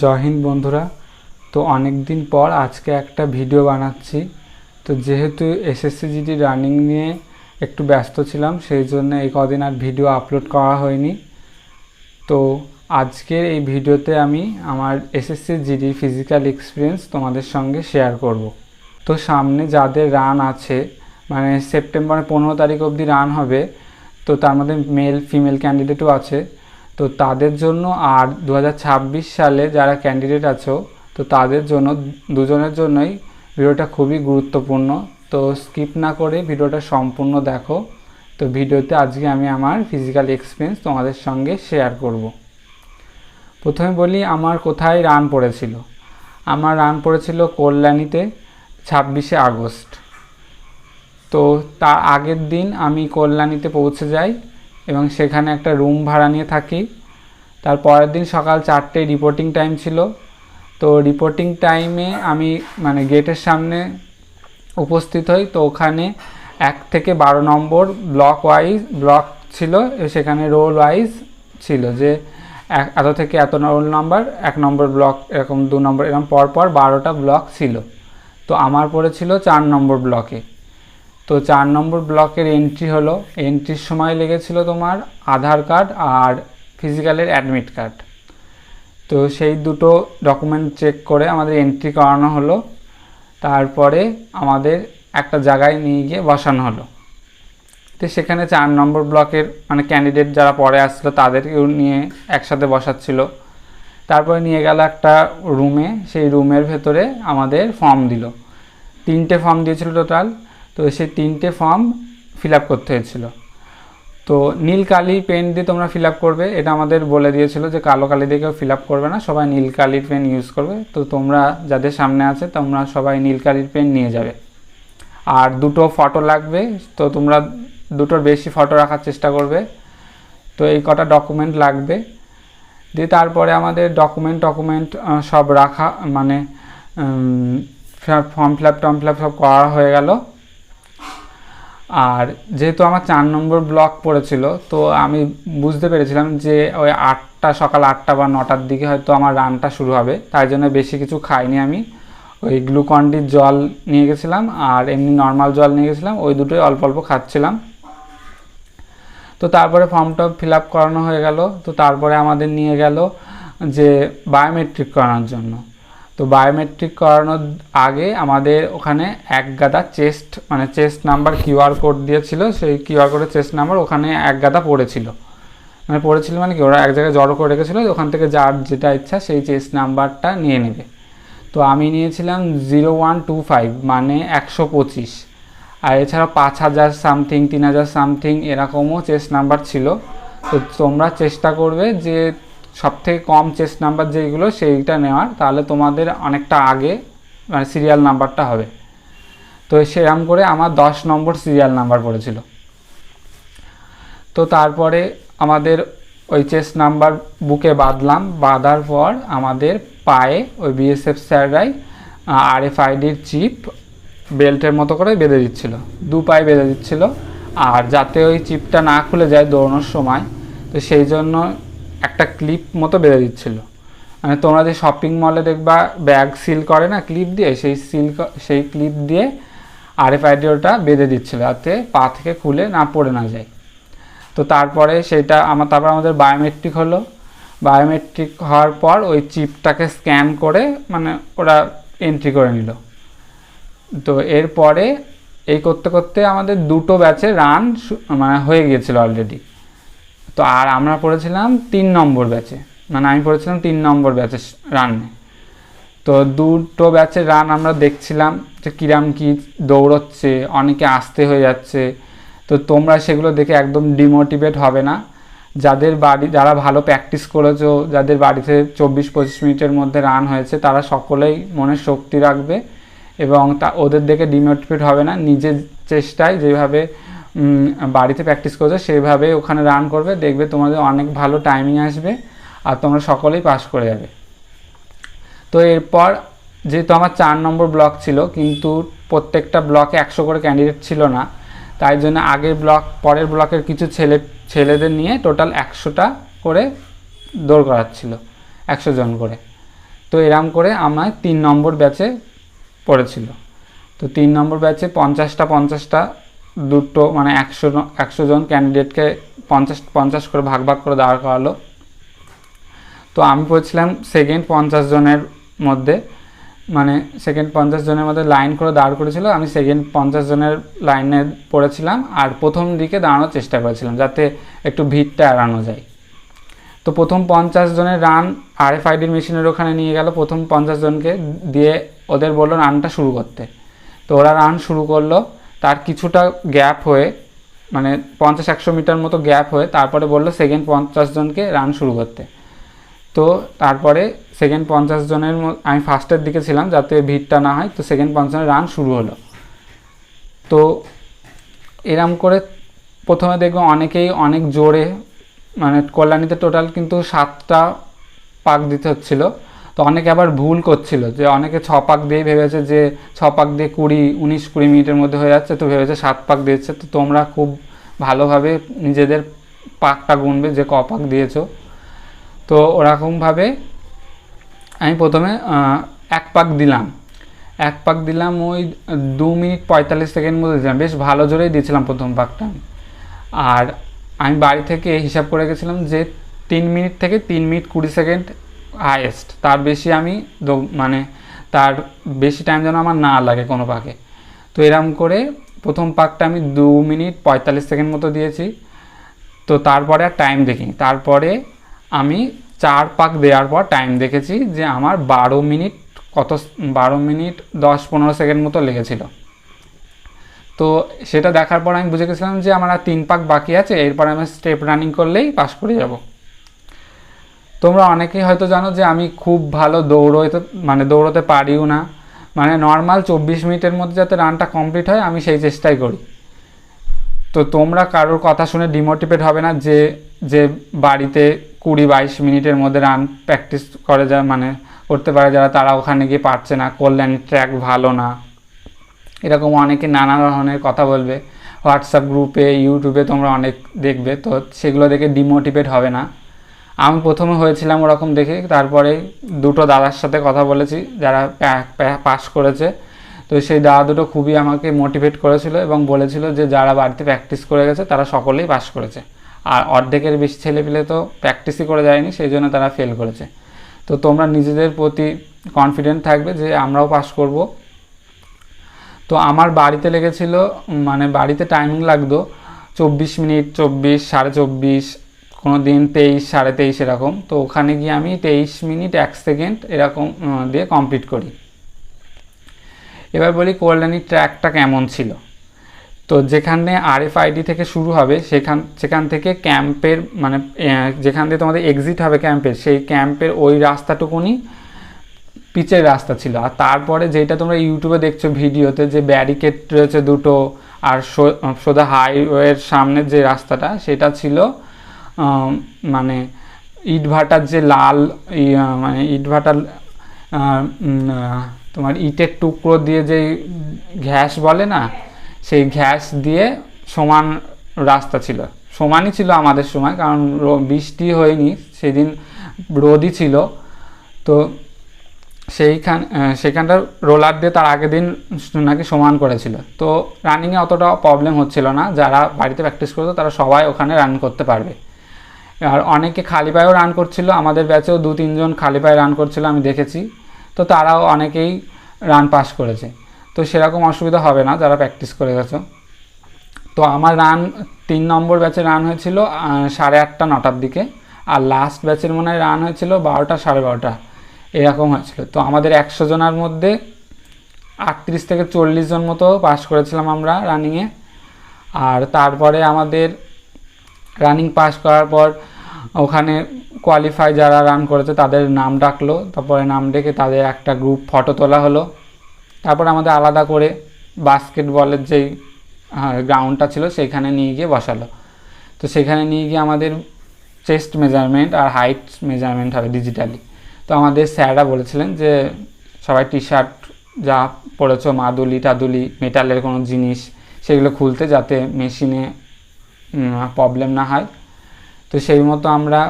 জয় বন্ধুরা। তো অনেক দিন পর আজকে একটা ভিডিও বানাচ্ছি। তো যেহেতু এসএসসি জিডি রানিং নিয়ে একটু ব্যস্ত ছিলাম, সেই জন্য এই কদিন আর ভিডিও আপলোড করা হয়নি। তো আজকের এই ভিডিওতে আমি আমার এসএসসি জিডি ফিজিক্যাল এক্সপিরিয়েন্স তোমাদের সঙ্গে শেয়ার করব। তো সামনে যাদের রান আছে মানে সেপ্টেম্বরের পনেরো তারিখ অবধি রান হবে, তো তার মধ্যে মেল ফিমেল ক্যান্ডিডেটও আছে। তো তাদের জন্য আর দু হাজার ছাব্বিশ সালে যারা ক্যান্ডিডেট আছো, তো তাদের জন্য, দুজনের জন্যই ভিডিওটা খুবই গুরুত্বপূর্ণ। তো স্কিপ না করে ভিডিওটা সম্পূর্ণ দেখো। তো ভিডিওতে আজকে আমি আমার ফিজিক্যাল এক্সপিরিয়েন্স তোমাদের সঙ্গে শেয়ার করব। প্রথমে বলি, আমার কোথায় রান পড়েছিল? আমার রান পড়েছিল কল্যাণীতে ছাব্বিশে আগস্ট। তো তার আগের দিন আমি কল্যাণীতে পৌঁছে যাই। এবং সেখানে একটা রুম ভাড়া নিয়ে থাকি। তার পরের দিন সকাল চারটেয় রিপোর্টিং টাইম ছিল। তো রিপোর্টিং টাইমে আমি মানে গেটের সামনে উপস্থিত হই। তো ওখানে এক থেকে বারো নম্বর ব্লক ওয়াইজ ব্লক ছিল সেখানে রোল ওয়াইজ ছিল যে এত থেকে এত রোল নাম্বার এক নম্বর ব্লক এরকম দু নম্বর, এরকম পরপর বারোটা ব্লক ছিল। তো আমার পড়েছিল চার নম্বর ব্লকে তো চার নম্বর ব্লকের এন্ট্রি হলো। এন্ট্রির সময় লেগেছিল তোমার আধার কার্ড আর ফিজিক্যালের অ্যাডমিট কার্ড তো সেই দুটো ডকুমেন্ট চেক করে আমাদের এন্ট্রি করানো হলো। তারপরে আমাদের একটা জায়গায় নিয়ে গিয়ে বসানো হলো। তো সেখানে চার নম্বর ব্লকের মানে ক্যান্ডিডেট যারা পরে আসছিল তাদেরকেও নিয়ে একসাথে বসাচ্ছিল। তারপরে নিয়ে গেল একটা রুমে সেই রুমের ভেতরে আমাদের ফর্ম দিল। তিনটে ফর্ম দিয়েছিল টোটাল তো সেই তিনটে ফর্ম ফিল আপ করতে হয়েছিল। তো নীল কালি পেন দিয়ে তোমরা ফিল আপ করবে। এটা আমাদের বলে দিয়েছিল যে কালো কালি দিয়ে কেউ ফিল আপ করবে না, সবাই নীল কালির পেন ইউজ করবে। তো তোমরা যাদের সামনে আছে, তোমরা সবাই নীল কালির পেন নিয়ে যাবে। আর দুটো ফটো লাগবে, তো তোমরা দুটোর বেশি ফটো রাখার চেষ্টা করবে। তো এই কটা ডকুমেন্ট লাগবে। দিয়ে তারপরে আমাদের ডকুমেন্ট ডকুমেন্ট সব রাখা মানে form fill up form fill up সব করা হয়ে গেল। আর যেহেতু আমার চার নম্বর ব্লক পড়েছিল, তো আমি বুঝতে পেরেছিলাম যে ওই আটটা, সকাল আটটা বা নটার দিকে হয়তো আমার রানটা শুরু হবে। তাই জন্য বেশি কিছু খাইনি আমি। ওই গ্লুকন্ডির জল নিয়ে গেছিলাম আর এমনি নর্মাল জল নিয়ে গেছিলাম, ওই দুটোই অল্প অল্প খাচ্ছিলাম। তো তারপরে ফর্মটা ফিল আপ করানো হয়ে গেল। তো তারপরে আমাদের নিয়ে গেল যে বায়োমেট্রিক করানোর জন্য। তো বায়োমেট্রিক করানোর আগে আমাদের ওখানে এক গাদা চেস্ট মানে চেস্ট নাম্বার কিউআর কোড দিয়েছিল, সেই কিউআর কোডের চেস্ট নাম্বার ওখানে এক গাদা পড়েছিল। মানে পড়েছিল মানে কি, ওরা এক জায়গায় জড়ো করে রেখেছিলো ওখান থেকে যার যেটা ইচ্ছা সেই চেস্ট নাম্বারটা নিয়ে নেবে। তো আমি নিয়েছিলাম জিরো ওয়ান টু ফাইভ মানে একশো পঁচিশ। আর এছাড়া পাঁচ হাজার সামথিং তিন হাজার সামথিং এরকমও চেস্ট নাম্বার ছিল। তো তোমরা চেষ্টা করবে যে সব থেকে কম চেস্ট নাম্বার যেইগুলো সেইটা নেওয়ার, তাহলে তোমাদের অনেকটা আগে মানে সিরিয়াল নাম্বারটা হবে। তো সেরকম করে আমার দশ নম্বর সিরিয়াল নাম্বার পড়েছিল। তো তারপরে আমাদের ওই চেস্ট নাম্বার বুকে বাঁধলাম। বাঁধার পর আমাদের পায়ে ওই বিএসএফ স্যাররাই আর এফ আইডির চিপ বেল্টের মতো করে বেঁধে দিচ্ছিল। দু পায়ে বেঁধে দিচ্ছিল। আর যাতে ওই চিপটা না খুলে যায় দৌড়ানোর সময়, তো সেই জন্য একটা ক্লিপ মতো বেঁধে দিচ্ছিল। মানে তোমরা যে শপিং মলে দেখবা ব্যাগ সিল করে না ক্লিপ দিয়ে, সেই সিল সেই ক্লিপ দিয়ে আরএফআইডি ওটা বেঁধে দিচ্ছিল যাতে পা থেকে খুলে না পড়ে না যায়। তো তারপরে সেটা আমার তারপর আমাদের বায়োমেট্রিক হলো। বায়োমেট্রিক হওয়ার পর ওই চিপটাকে স্ক্যান করে মানে ওরা এন্ট্রি করে নিল। তো এরপরে এই করতে করতে আমাদের দুটো ব্যাচে রান মানে হয়ে গিয়েছিল অলরেডি তো আর আমরা পড়েছিলাম তিন নম্বর ব্যাচে। মানে আমি পড়েছিলাম তিন নম্বর ব্যাচে রানে তো দুটো ব্যাচের রান আমরা দেখছিলাম যে কিরাম কি দৌড়চ্ছে, অনেকে আসতে হয়ে যাচ্ছে। তো তোমরা সেগুলো দেখে একদম ডিমোটিভেট হবে না। যাদের বাড়ি, যারা ভালো প্র্যাকটিস করেছ, যাদের বাড়িতে চব্বিশ পঁচিশ মিনিটের মধ্যে রান হয়েছে, তারা সকলেই মনে শক্তি রাখবে এবং তা ওদের দেখে ডিমোটিভেট হবে না। নিজের চেষ্টায় যেভাবে বাড়িতে প্র্যাকটিস করছ, সেইভাবে ওখানে রান করবে, দেখবে তোমাদের অনেক ভালো টাইমিং আসবে আর তোমরা সকলেই পাস করে যাবে। তো এরপর যেহেতু আমার চার নম্বর ব্লক ছিল, কিন্তু প্রত্যেকটা ব্লকে একশো করে ক্যান্ডিডেট ছিল না, তাই জন্য আগের ব্লক পরের ব্লকের কিছু ছেলে, ছেলেদের নিয়ে টোটাল একশোটা করে দৌড় করাচ্ছিল, একশো জন করে। তো এরম করে আমার তিন নম্বর ব্যাচে পড়েছিল। তো তিন নম্বর ব্যাচে পঞ্চাশটা পঞ্চাশটা দুটো মানে একশো একশো জন ক্যান্ডিডেটকে পঞ্চাশ পঞ্চাশ করে ভাগ ভাগ করে দাঁড় করালো। তো আমি পড়ছিলাম সেকেন্ড পঞ্চাশ জনের মধ্যে মানে সেকেন্ড পঞ্চাশ জনের মধ্যে লাইন করে দাঁড় করেছিল, আমি সেকেন্ড পঞ্চাশ জনের লাইনে পড়েছিলাম আর প্রথম দিকে দাঁড়ানোর চেষ্টা করেছিলাম যাতে একটু ভিড়টা এড়ানো যায়। তো প্রথম পঞ্চাশ জনের রান আর এফ আরএফআইডির মেশিনের ওখানে নিয়ে গেল, প্রথম পঞ্চাশ জনকে দিয়ে ওদের বলল রানটা শুরু করতে। তো ওরা রান শুরু করল তার কিছুটা গ্যাপ হয়ে মানে পঞ্চাশ একশো মিটার মতো গ্যাপ হয়ে তারপরে বলল সেকেন্ড পঞ্চাশ জনকে রান শুরু করতে। তো তারপরে সেকেন্ড পঞ্চাশ জনের আমি ফার্স্টের দিকে ছিলাম যাতে ভিড়টা না হয়, তো সেকেন্ড পঞ্চাশের রান শুরু হলো। তো এরম করে প্রথমে দেখব অনেকেই অনেক জোরে মানে কল্যাণীতে টোটাল কিন্তু সাতটা পাক দিতে হচ্ছিল। তো অনেকে আবার ভুল করছিল যে অনেকে ছ পাক দিয়ে ভেবেছে যে ছ পাক দিয়ে কুড়ি, উনিশ, কুড়ি মিনিটের মধ্যে হয়ে যাচ্ছে, তো ভেবেছে সাত পাক দিয়েছে। তো তোমরা খুব ভালোভাবে নিজেদের পাকটা গুনবে যে ক পাক দিয়েছ। তো ওরকমভাবে আমি প্রথমে এক পাক দিলাম। এক পাক দিলাম, ওই দু মিনিট পঁয়তাল্লিশ সেকেন্ড মধ্যে দিলাম। বেশ ভালো জোরেই দিয়েছিলাম প্রথম পাকটা। আর আমি বাড়ি থেকে হিসাব করে গেছিলাম যে তিন মিনিট থেকে তিন মিনিট কুড়ি সেকেন্ড হায়েস্ট তার বেশি আমি মানে তার বেশি টাইম যেন আমার না লাগে কোনো পাকে। তো এরম করে প্রথম পাকটা আমি দু মিনিট পঁয়তাল্লিশ সেকেন্ড মতো দিয়েছি। তো তারপরে আর টাইম দেখিনি। তারপরে আমি চার পাক দেওয়ার পর টাইম দেখেছি যে আমার বারো মিনিট কত বারো মিনিট দশ পনেরো সেকেন্ড মতো লেগেছিল। তো সেটা দেখার পর আমি বুঝে গেছিলাম যে আমার আর তিন পাক বাকি আছে। এরপর আমি স্টেপ রানিং করলেই পাস করে যাব। তোমরা অনেকেই হয়তো জানো যে আমি খুব ভালো দৌড়োতে মানে দৌড়োতে পারিও না। মানে নর্মাল চব্বিশ মিনিটের মধ্যে যাতে রানটা কমপ্লিট হয়, আমি সেই চেষ্টাই করি। তো তোমরা কারোর কথা শুনে ডিমোটিভেট হবে না যে যে বাড়িতে কুড়ি বাইশ মিনিটের মধ্যে রান প্র্যাকটিস করে যা মানে করতে পারে যারা, তারা ওখানে গিয়ে পারছে না, কল্যাণী ট্র্যাক ভালো না। এরকম অনেকে নানা ধরনের কথা বলবে। হোয়াটসঅ্যাপ গ্রুপে ইউটিউবে তোমরা অনেক দেখবে, তো সেগুলো দেখে ডিমোটিভেট হবে না। আমি প্রথমে হয়েছিলাম ওরকম দেখে, তারপরে দুটো দাদার সাথে কথা বলেছি, যারা পাস করেছে। তো সেই দাদা দুটো খুবই আমাকে মোটিভেট করেছিল এবং বলেছিল যে যারা বাড়িতে প্র্যাকটিস করে গেছে, তারা সকলেই পাস করেছে। আর অর্ধেকের বেশি ছেলেপিলে তো প্র্যাকটিসই করে যায়নি, সেই জন্য তারা ফেল করেছে। তো তোমরা নিজেদের প্রতি কনফিডেন্ট থাকবে যে আমরাও পাস করব। তো আমার বাড়িতে লেগেছিল মানে বাড়িতে টাইমিং লাগতো চব্বিশ মিনিট, চব্বিশ, সাড়ে চব্বিশ কোনো দিন তেইশ, সাড়ে তেইশ এরকম। তো ওখানে গিয়ে আমি তেইশ মিনিট, এক সেকেন্ড এরকম দিয়ে কমপ্লিট করি। এবার বলি কল্যাণী ট্র্যাকটা কেমন ছিল? তো যেখানে আরএফআইডি থেকে শুরু হবে, সেখান সেখান থেকে ক্যাম্পের মানে যেখান থেকে তোমাদের এক্সিট হবে ক্যাম্পের, সেই ক্যাম্পের ওই রাস্তাটুকুনি পিচের রাস্তা ছিল। আর তারপরে যেটা তোমরা ইউটিউবে দেখছ ভিডিওতে যে ব্যারিকেড রয়েছে দুটো, আর সোজা হাইওয়ের সামনে যে রাস্তাটা, সেটা ছিল মানে ইটভাটার যে লাল মানে ইটভাটার তোমার ইটের টুকরো দিয়ে যে ঘ্যাস বলে না সেই ঘ্যাস দিয়ে সমান রাস্তা ছিল। সমানই ছিল আমাদের সময় কারণ বৃষ্টি হয়নি সেদিন রোদই ছিল। তো সেইখান আহ, সেখানটার রোলার দিয়ে তার আগের দিন নাকি সমান করেছিল। তো রানিংয়ে অতটা প্রবলেম হচ্ছিল না। যারা বাড়িতে প্র্যাকটিস করতো তারা সবাই ওখানে রান করতে পারবে। আর অনেকে খালি পায়েও রান করছিল, আমাদের ব্যাচেও দু তিনজন খালি পায়ে রান করছিল, আমি দেখেছি। তো তারাও অনেকেই রান পাস করেছে। তো সেরকম অসুবিধা হবে না, যারা প্র্যাকটিস করে গেছো। তো আমার রান তিন নম্বর ব্যাচে রান হয়েছিল সাড়ে আটটা, নটার দিকে। আর লাস্ট ব্যাচের মনে হয় রান হয়েছিল বারোটা, সাড়ে বারোটা। এরকম হয়েছিল। তো আমাদের একশো জনের মধ্যে আটত্রিশ থেকে চল্লিশ জন মতো পাস করেছিলাম আমরা রানিংয়ে আর তারপরে আমাদের রানিং পাস করার পর ওখানে কোয়ালিফাই যারা রান করেছে তাদের নাম ডাকলো, তারপরে নাম ডেকে তাদের একটা গ্রুপ ফটো তোলা হলো। তারপর আমাদের আলাদা করে বাস্কেটবলের যেই গ্রাউন্ডটা ছিল সেইখানে নিয়ে গিয়ে বসালো। তো সেখানে নিয়ে গিয়ে আমাদের চেস্ট মেজারমেন্ট আর হাইট মেজারমেন্ট হবে ডিজিটালি তো আমাদের স্যাররা বলেছিলেন যে, সবাই টি শার্ট যা পরেছো মাদুলি টাদুলি মেটালের কোনো জিনিস, সেগুলো খুলতে যাতে মেশিনে প্রবলেম না হয়। তো সেই মতো আমরা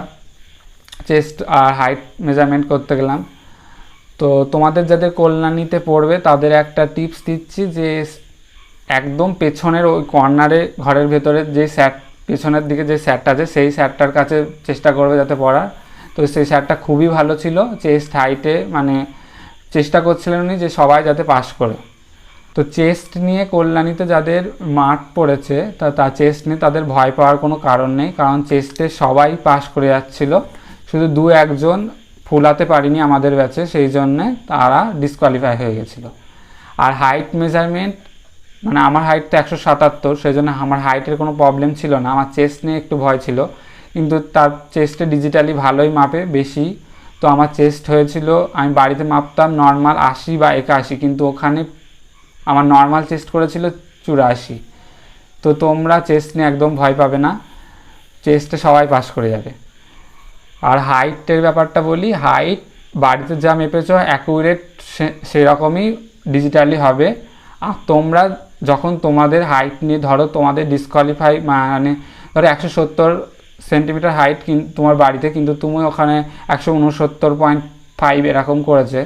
চেস্ট আর হাইট মেজারমেন্ট করতে গেলাম। তো তোমাদের যাদের কল্যাণীতে পড়বে, তাদের একটা টিপস দিচ্ছি যে, একদম পেছনের ওই কর্নারে ঘরের ভেতরে যে স্যাট পেছনের দিকে যে স্যারটা আছে, সেই স্যারটার কাছে চেষ্টা করবে যাতে পড়ার। তো সেই স্যারটা খুবই ভালো ছিল। চেস্ট হাইটে মানে চেষ্টা করছিলেন উনি যে সবাই যাতে পাস করে। তো চেস্ট নিয়ে কল্যাণীতে যাদের মাঠ পড়েছে, তা তা চেস্ট নিয়ে তাদের ভয় পাওয়ার কোনো কারণ নেই, কারণ চেস্টে সবাই পাশ করে যাচ্ছিল। শুধু দু একজন ফুলাতে পারিনি আমাদের ব্যাচে, সেই জন্যে তারা ডিসকোয়ালিফাই হয়ে গেছিল। আর হাইট মেজারমেন্ট মানে আমার হাইট তো একশো সাতাত্তর, সেই জন্য আমার হাইটের কোনো প্রবলেম ছিল না। আমার চেস্ট নিয়ে একটু ভয় ছিল, কিন্তু তার চেস্টে ডিজিটালি ভালোই মাপে, বেশি। তো আমার চেস্ট হয়েছিল, আমি বাড়িতে মাপতাম নর্মাল আশি বা একাশি, কিন্তু ওখানে আমার নর্মাল চেস্ট করেছিল চুরাশি। তো তোমরা চেস্ট নিয়ে একদম ভয় পাবে না। চেস্টে সবাই পাস করে যাবে। আর হাইটের ব্যাপারটা বলি হাইট বাড়িতে যা মেপেছ অ্যাকুরেট সেরকমই ডিজিটালি হবে। আর তোমরা যখন তোমাদের হাইট নিয়ে ধরো, তোমাদের ডিসকোয়ালিফাই মানে ধরো একশো সত্তর সেন্টিমিটার হাইট তোমার বাড়িতে কিন্তু তুমি ওখানে একশো উনসত্তর পয়েন্ট ফাইভ এরকম করেছে।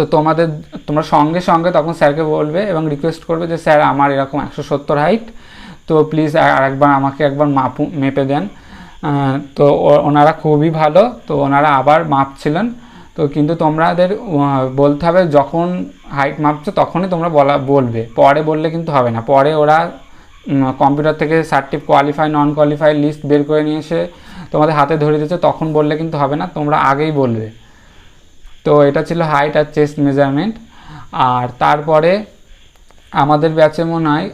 তো তোমাদের, তোমরা সঙ্গে সঙ্গে তখন স্যারকে বলবে এবং রিকোয়েস্ট করবে যে, স্যার, আমার এরকম একশো সত্তর হাইট তো প্লিজ আরেকবার আমাকে একবার মাপু, মেপে দেন। তো ওনারা খুবই ভালো, তো ওনারা আবার মাপছিলেন। তো কিন্তু তোমাদের বলতে হবে যখন হাইট মাপছো তখনই তোমরা বলা, বলবে। পরে বললে কিন্তু হবে না। পরে ওরা কম্পিউটার থেকে সার্টিফ কোয়ালিফাই নন কোয়ালিফাই লিস্ট বের করে নিয়ে এসে তোমাদের হাতে ধরে দিচ্ছে তখন বললে কিন্তু হবে না, তোমরা আগেই বলবে। তো এটা ছিল হাইট আর চেস্ট মেজারমেন্ট আর তারপরে আমাদের ব্যাচে মনে হয়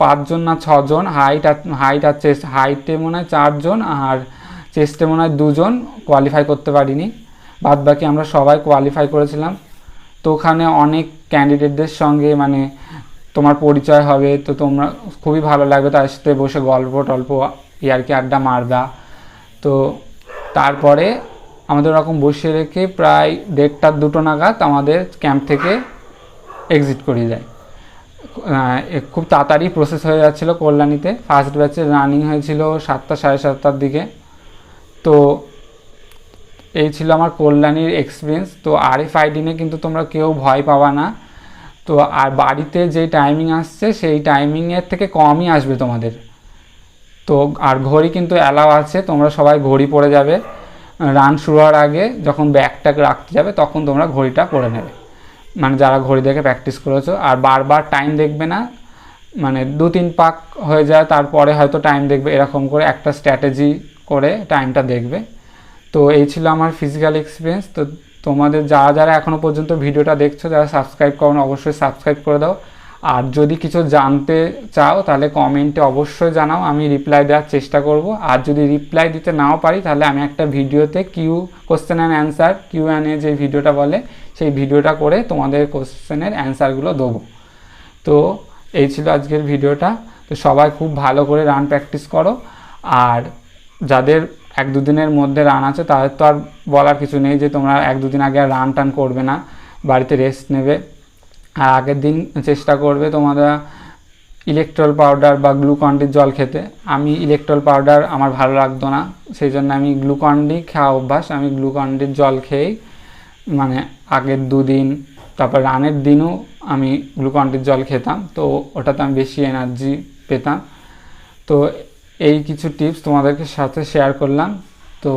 পাঁচজন না ছজন হাইট আর হাইট আর চেস্ট হাইটে মনে হয় চারজন আর চেস্টে মনে হয় দুজন কোয়ালিফাই করতে পারিনি। বাদ বাকি আমরা সবাই কোয়ালিফাই করেছিলাম। তো ওখানে অনেক ক্যান্ডিডেটদের সঙ্গে মানে তোমার পরিচয় হবে, তো তোমরা খুবই ভালো লাগবে তার সাথে বসে গল্প টল্প, ইয়ারকি আড্ডা মারবা। তো তারপরে আমাদের ওরকম বসিয়ে রেখে প্রায় দেড়টা দুটো নাগাদ আমাদের ক্যাম্প থেকে এক্সিট করিয়ে দেয়। খুব তাড়াতাড়ি প্রসেস হয়ে যাচ্ছিল কল্যাণীতে। ফার্স্ট ব্যাচে রানিং হয়েছিল সাতটা, সাড়ে সাতটার দিকে। তো এই ছিল আমার কল্যাণীর এক্সপিরিয়েন্স তো আর আরএফ আইডিনে কিন্তু তোমরা কেউ ভয় পাবা না। তো আর বাড়িতে যে টাইমিং আসছে, সেই টাইমিংয়ের থেকে কমই আসবে তোমাদের। তো আর ঘড়ি কিন্তু অ্যালাও আছে, তোমরা সবাই ঘড়ি পড়ে যাবে। রান শুরু হওয়ার আগে যখন ব্যাগটা রাখতে যাবে, তখন তোমরা ঘড়িটা পরে নেবে। মানে যারা ঘড়ি দেখে প্র্যাকটিস করেছ, আর বারবার টাইম দেখবে না মানে দু তিন পাক হয়ে যায়, তারপরে হয়তো টাইম দেখবে, এরকম করে একটা স্ট্র্যাটেজি করে টাইমটা দেখবে। তো এই ছিল আমার ফিজিক্যাল এক্সপিরিয়েন্স তো তোমাদের যারা যারা এখনও পর্যন্ত ভিডিওটা দেখছ, যারা সাবস্ক্রাইব করো অবশ্যই সাবস্ক্রাইব করে দাও। আর যদি কিছু জানতে চাও, তাহলে কমেন্টে অবশ্যই জানাও, আমি রিপ্লাই দেওয়ার চেষ্টা করব। আর যদি রিপ্লাই দিতে নাও পারি, তাহলে আমি একটা ভিডিওতে Q question and answer Q and A যে ভিডিওটা বলে, সেই ভিডিওটা করে তোমাদের কোশ্চেনের অ্যান্সারগুলো দেবো। তো এই ছিল আজকের ভিডিওটা। তো সবাই খুব ভালো করে রান প্র্যাকটিস করো। আর যাদের এক দুদিনের মধ্যে রান আছে, তাদের তো আর বলার কিছু নেই যে তোমরা এক দুদিন আগে আর রান টান করবে না। বাড়িতে রেস্ট নেবে। আর আগের দিন চেষ্টা করবে তোমরা ইলেকট্রল পাউডার বা গ্লুকন্ডির জল খেতে। আমি ইলেকট্রল পাউডার আমার ভালো লাগতো না, সেই জন্য আমি গ্লুকন্ডি খাওয়া অভ্যাস। আমি গ্লুকন্ডির জল খেয়েই মানে আগের দুদিন, তারপর রানের দিনও আমি গ্লুকন্ডির জল খেতাম। তো ওটাতে আমি বেশি এনার্জি পেতাম। তো এই কিছু টিপস তোমাদেরকে সাথে শেয়ার করলাম। তো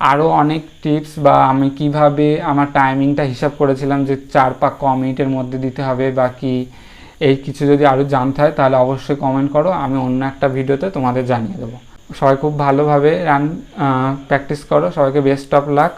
আরও অনেক টিপস বা আমি কীভাবে আমার টাইমিংটা হিসাব করেছিলাম যে চার পাক ক মিনিটের মধ্যে দিতে হবে বা কি, এই কিছু যদি আরও জানতে হয় তাহলে অবশ্যই কমেন্ট করো, আমি অন্য একটা ভিডিওতে তোমাদের জানিয়ে দেবো। সবাই খুব ভালোভাবে রান প্র্যাকটিস করো, সবাইকে বেস্ট অফ লাক